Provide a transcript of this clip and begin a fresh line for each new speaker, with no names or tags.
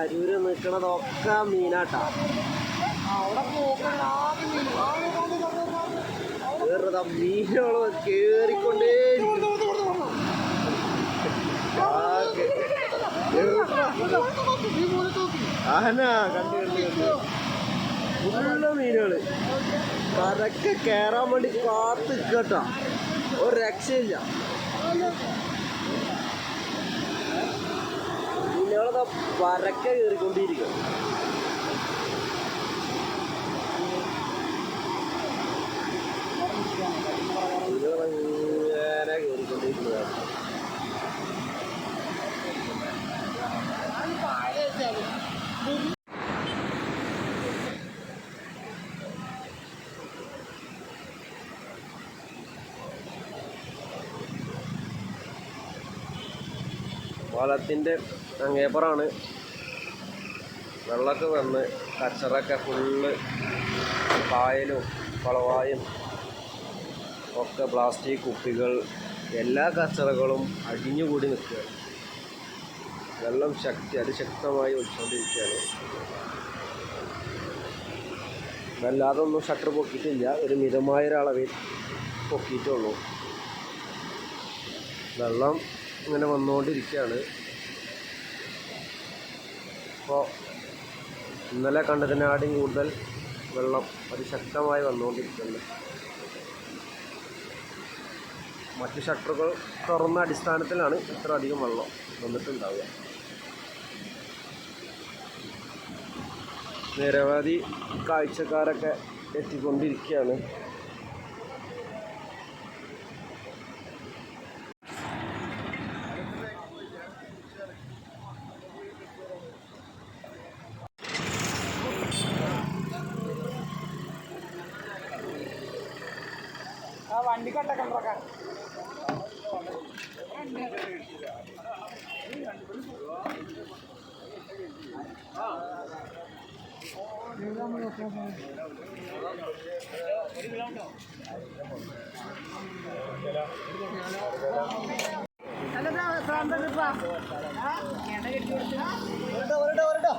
അരൂര് നിൽക്കണതൊക്കെ മീനാട്ടാ. കേറുന്നതാ മീനുകൾ കേറിക്കൊണ്ടേ ആന കണ്ടു കണ്ടു കണ്ടു. ഫുള്ള് മീനുകൾ. കരക്ക് കേറാൻ വേണ്ടി കാത്തു നിൽക്കട്ടാ ഒരു രക്ഷയില്ല. പരക്കെ കയറിക്കൊണ്ടിരിക്കും വള്ളത്തിന്റെ അങ്ങേപ്പുറമാണ്. വെള്ളമൊക്കെ വന്ന് കച്ചറൊക്കെ ഫുള്ള് പായലും വളവായും ഒക്കെ പ്ലാസ്റ്റിക് കുപ്പികൾ എല്ലാ കച്ചറകളും അടിഞ്ഞുകൂടി നിൽക്കുകയാണ് വെള്ളം ശക്തി അതിശക്തമായി ഒഴിച്ചുകൊണ്ടിരിക്കുകയാണ് വല്ലാതെ ഒന്നും ഷട്ടർ പൊക്കിയിട്ടില്ല. ഒരു മിതമായ ഒരളവിൽ പൊക്കിയിട്ടുള്ളൂ. വെള്ളം ഇങ്ങനെ വന്നുകൊണ്ടിരിക്കുകയാണ്. അപ്പോൾ ഇന്നലെ കണ്ടതിനാടും കൂടുതൽ വെള്ളം അതിശക്തമായി വന്നുകൊണ്ടിരിക്കുന്നു മറ്റ് ഷട്ടറുകൾ തുറന്ന അടിസ്ഥാനത്തിലാണ് ഇത്ര അധികം വെള്ളം വന്നിട്ടുണ്ടാവുക. നിരവധി കാഴ്ചക്കാരൊക്കെ എത്തിക്കൊണ്ടിരിക്കുകയാണ്.
വണ്ടി കൊണ്ടൊക്കെ അല്ലതാ സാന്തോ ഒരിടോ ഒരിടോ